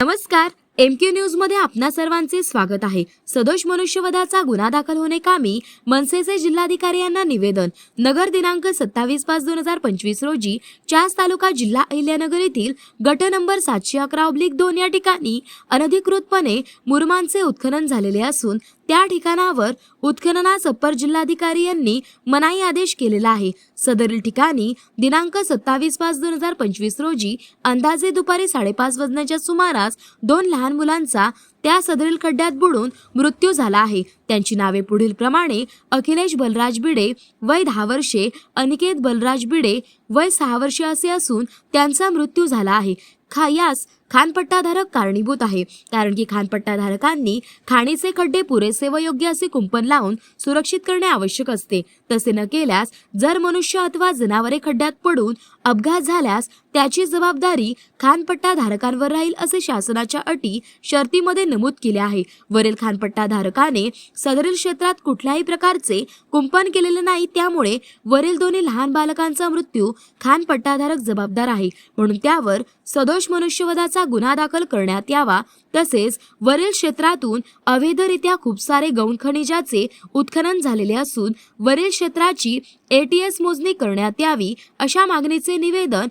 नमस्कार. M Q न्यूजमध्ये आपणा सर्वांचे स्वागत आहे. सदोष मनुष्यवधाचा गुन्हा दाखल होणे कामी मनसेचे जिल्हाधिकारी यांना निवेदन. नगर दिनांक सत्तावीस पाच दोन हजार पंचवीस रोजी चास तालुका जिल्हा अहिल्यानगर येथील गट नंबर सातशे अकरा ऑब्लिक दोन या ठिकाणी अनधिकृतपणे मुरमांचे उत्खनन झालेले असून त्या ठिकाणावर उत्खननास अप्पर जिल्हाधिकारी यांनी मनाई आदेश केलेला आहे. सदरील ठिकाणी दिनांक सत्तावीस पाच दोन हजार पंचवीस रोजी अंदाजे दुपारी साडेपाच वाजण्याच्या सुमारास दोन लहान मुलांचा त्या सदरील खड्ड्यात बुडून मृत्यू झाला आहे. त्यांची नावे पुढील प्रमाणे अखिलेश बलराज बिडे वय दहा वर्षे अनिकेत बलराज बिडे वय सहा वर्षे असे असून त्यांचा मृत्यू झाला आहे. खा यास खानपट्टाधारक कारणीभूत आहे. कारण की खानपट्टाधारकांनी खाणीचे खड्डे पुरेसे व योग्य असे कुंपण लावून सुरक्षित करणे आवश्यक असते. तसे न केल्यास जर मनुष्य अथवा जनावरे खड्ड्यात पडून अपघात झाल्यास त्याची जबाबदारी खानपट्टाधारकांवर राहील असे शासनाच्या अटी शर्तीमध्ये नमूद केले आहे. वरील खानपट्टाधारकाने सदरील क्षेत्रात कुठल्याही प्रकारचे कुंपण केलेले नाही त्यामुळे वरील दोन्ही लहान बालकांचा मृत्यू खानपट्टाधारक जबाबदार आहे. म्हणून त्यावर सदोष मनुष्यवधाचा गुन्हा दाखल करण्यात यावा. तसेच वरील क्षेत्रातून अवैधरित्या खूप सारे गौण खनिजाचे उत्खनन झालेले असून वरील क्षेत्राची एटीएस मोजणी करण्यात यावी अशा मागणीचे निवेदन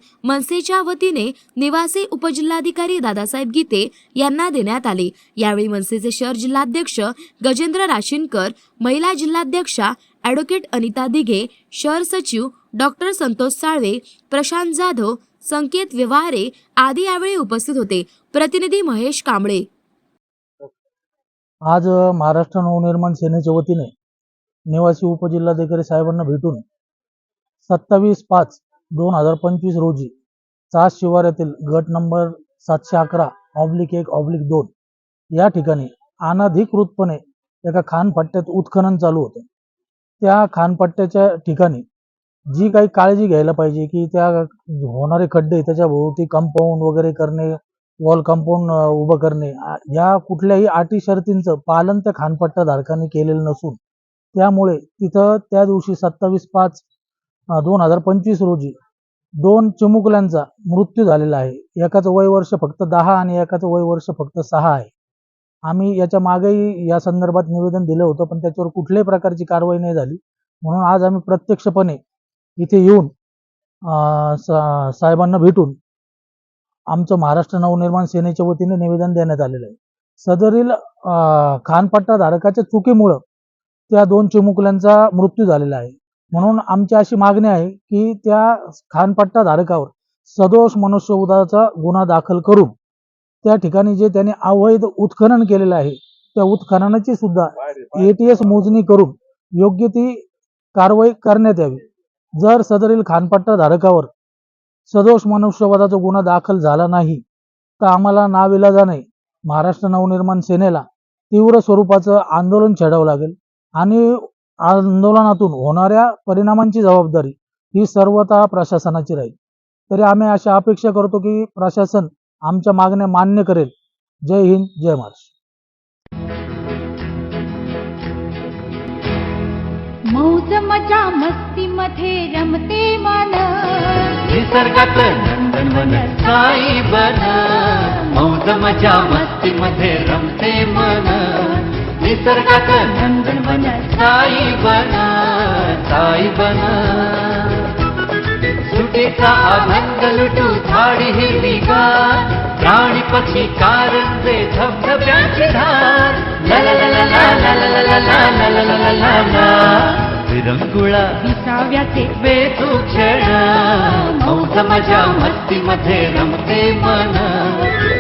मनसेच्या वतीने निवासी उपजिल्हाधिकारी दादासाहेब गीते यांना देण्यात आले. यावेळी मनसेचे शहर जिल्हाध्यक्ष गजेंद्र राशीनकर महिला जिल्हाध्यक्षा ॲडव्होकेट अनिता दिघे शहर सचिव डॉक्टर संतोष साळवे प्रशांत जाधव संकेत व्यवहारे आदी यावेळी उपस्थित होते. प्रतिनिधी महेश कांबळे. आज महाराष्ट्र नवनिर्माण सेनेच्या वतीने निवासी उपजिल्हाधिकारी साहेबांना भेटून सत्तावीस पाच दोन हजार पंचवीस रोजी चास शिवारातील गट नंबर सातशे अकरा ऑब्लिक एक ऑब्लिक दोन या ठिकाणी अनधिकृतपणे एका खानपट्ट्यात उत्खनन चालू होतं. त्या खानपट्ट्याच्या ठिकाणी जी काही काळजी घ्यायला पाहिजे की त्या होणारे खड्डे त्याच्या भोवती कंपाऊंड वगैरे करणे वॉल कंपाऊंड उभं करणे या कुठल्याही अटी शर्तींचं पालन त्या खानपट्टा धारकांनी केलेलं नसून त्यामुळे तिथं त्या दिवशी सत्तावीस पाच दोन हजार पंचवीस रोजी दोन चिमुकल्यांचा मृत्यू झालेला आहे. एकाचं वय वर्ष फक्त दहा आणि एकाचं वय वर्ष फक्त सहा आहे. आम्ही याच्या मागेही या संदर्भात निवेदन दिलं होतं पण त्याच्यावर कुठल्याही प्रकारची कारवाई नाही झाली. म्हणून आज आम्ही प्रत्यक्षपणे इथे येऊन साहेबांना भेटून आमचं महाराष्ट्र नवनिर्माण सेनेच्या वतीने निवेदन देण्यात आलेलं आहे. सदरील खानपट्टा धारकाच्या चुकीमुळं त्या दोन चिमुकल्यांचा मृत्यू झालेला आहे. म्हणून आमची अशी मागणी आहे की त्या खानपट्टा धारकावर सदोष मनुष्यवधाचा गुन्हा दाखल करून त्या ठिकाणी जे त्यांनी अवैध उत्खनन केलेलं आहे त्या उत्खननाची सुद्धा एटीएस मोजणी करून योग्य ती कारवाई करण्यात यावी. जर सदरील खानपट्टा धारकावर सदोष मनुष्यवधाचा गुन्हा दाखल झाला नाही तर आम्हाला नाविलाजाने महाराष्ट्र नवनिर्माण सेनेला तीव्र स्वरूपाचं आंदोलन छेडावं लागेल आणि आंदोलनातून होणाऱ्या परिणामांची जबाबदारी ही सर्वतः प्रशासनाची राहील. तरी आम्ही अशी अपेक्षा करतो की प्रशासन आमच्या मागण्या मान्य करेल. जय हिंद जय महाराष्ट्र. मौज मजा मस्ती मध्ये रमते मन निसर्गात नंदनवन साई बन मौज मजा मस्ती मध्ये रमते मन निसर्गात नंदनवन साई बन साई बन सुटीचा आनंद लुटू झाडी हिरवीगार प्राणी पक्षी कारंजे धबधब्यांची धार ला ला ला ला ला ला ला ला ला ला ला ला ला ला ला विरंगुळा विसाव्याचे बेतू क्षण मौज मजा मस्ती मध्ये रमते मन